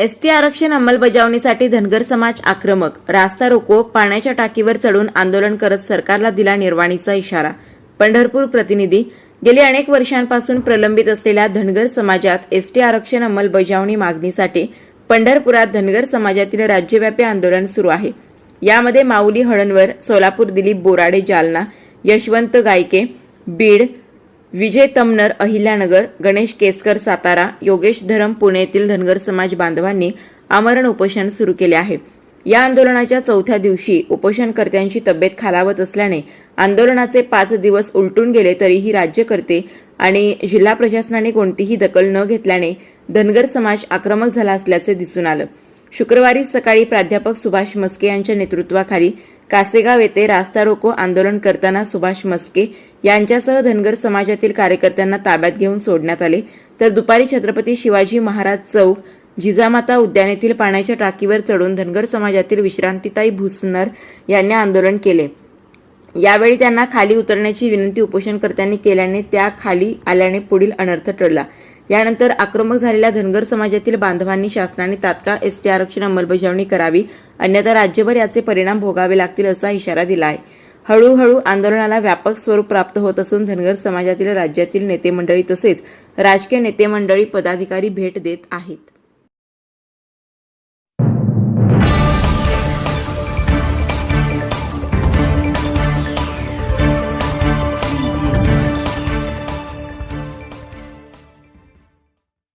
ST आरक्षण अंमलबजावणीसाठी धनगर समाज आक्रमक. रास्ता रोको पाण्याच्या टाकीवर चढून आंदोलन करत सरकारला दिला निर्वाणीचा इशारा. पंढरपूर प्रतिनिधी. गेली अनेक वर्षांपासून प्रलंबित असलेल्या धनगर समाजात एसटी आरक्षण अंमलबजावणी मागणीसाठी पंढरपुरात धनगर समाजातील राज्यव्यापी आंदोलन सुरू आहे. यामध्ये माऊली हळणवर सोलापूर दिलीप बोराडे जालना यशवंत गायके बीड विजय तमनर अहिल्यानगर गणेश केसकर सातारा योगेश धरम पुणे येथील धनगर समाज बांधवांनी आमरण उपोषण सुरू केले आहे. या आंदोलनाच्या चौथ्या दिवशी उपोषणकर्त्यांची तब्येत खालावत असल्याने आंदोलनाचे पाच दिवस उलटून गेले तरीही राज्यकर्ते आणि जिल्हा प्रशासनाने कोणतीही दखल न घेतल्याने धनगर समाज आक्रमक झाला असल्याचे दिसून आलं. शुक्रवारी सकाळी प्राध्यापक सुभाष मस्के यांच्या नेतृत्वाखाली कासेगाव येथे रास्ता रोको आंदोलन करताना सुभाष मस्के यांच्यासह धनगर समाजातील कार्यकर्त्यांना ताब्यात घेऊन सोडण्यात आले. तर दुपारी छत्रपती शिवाजी महाराज चौक जिजामाता उद्यान येथील पाण्याच्या टाकीवर चढून धनगर समाजातील विश्रांतीताई भुसनर यांनी आंदोलन केले. यावेळी त्यांना खाली उतरण्याची विनंती उपोषणकर्त्यांनी केल्याने त्या खाली आल्याने पुढील अनर्थ टळला. यानंतर आक्रमक झालेल्या धनगर समाजातील बांधवांनी शासनाने तात्काळ एसटी आरक्षण अंमलबजावणी करावी अन्यथा राज्यभर याचे परिणाम भोगावे लागतील असा इशारा दिला आहे हळूहळू आंदोलनाला व्यापक स्वरूप प्राप्त होत असून धनगर समाजातील राज्यातील नेते मंडळी तसेच राजकीय नेते मंडळी पदाधिकारी भेट देत आहेत.